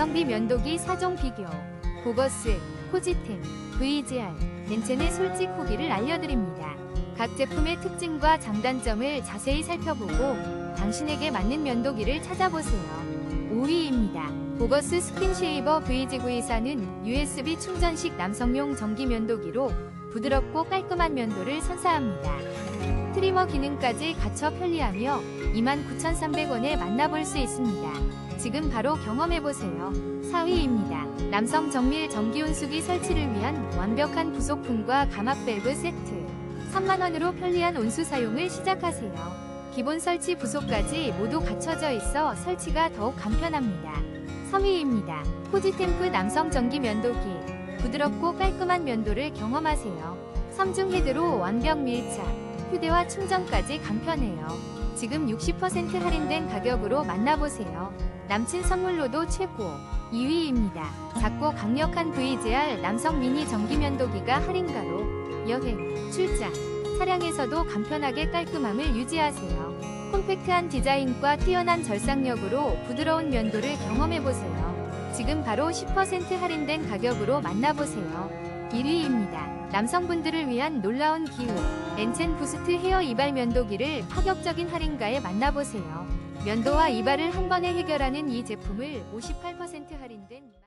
가성비 면도기 4종 비교. 보거스, 코지템, VGR, 벤첸의 솔직 후기를 알려드립니다. 각 제품의 특징과 장단점을 자세히 살펴보고 당신에게 맞는 면도기를 찾아보세요. 5위입니다. 보거스 스킨쉐이버 VG924는 USB 충전식 남성용 전기 면도기로 부드럽고 깔끔한 면도를 선사합니다. 트리머 기능까지 갖춰 편리하며 29,300원에 만나볼 수 있습니다. 지금 바로 경험해보세요. 4위입니다. 남성 정밀 전기온수기 설치를 위한 완벽한 부속품과 감압 밸브 세트. 3만원으로 편리한 온수 사용을 시작하세요. 기본 설치 부속까지 모두 갖춰져 있어 설치가 더욱 간편합니다. 3위입니다. 포지템프 남성 전기 면도기. 부드럽고 깔끔한 면도를 경험하세요. 3중 헤드로 완벽 밀착. 휴대와 충전까지 간편해요. 지금 60% 할인된 가격으로 만나보세요. 남친 선물로도 최고. 2위입니다. 작고 강력한 VGR 남성 미니 전기 면도기가 할인가로 여행, 출장, 차량에서도 간편하게 깔끔함을 유지하세요. 콤팩트한 디자인과 뛰어난 절삭력으로 부드러운 면도를 경험해보세요. 지금 바로 10% 할인된 가격으로 만나보세요. 1위입니다. 남성분들을 위한 놀라운 기회. 엔첸 부스트 헤어 이발 면도기를 파격적인 할인가에 만나보세요. 면도와 이발을 한 번에 해결하는 이 제품을 58% 할인된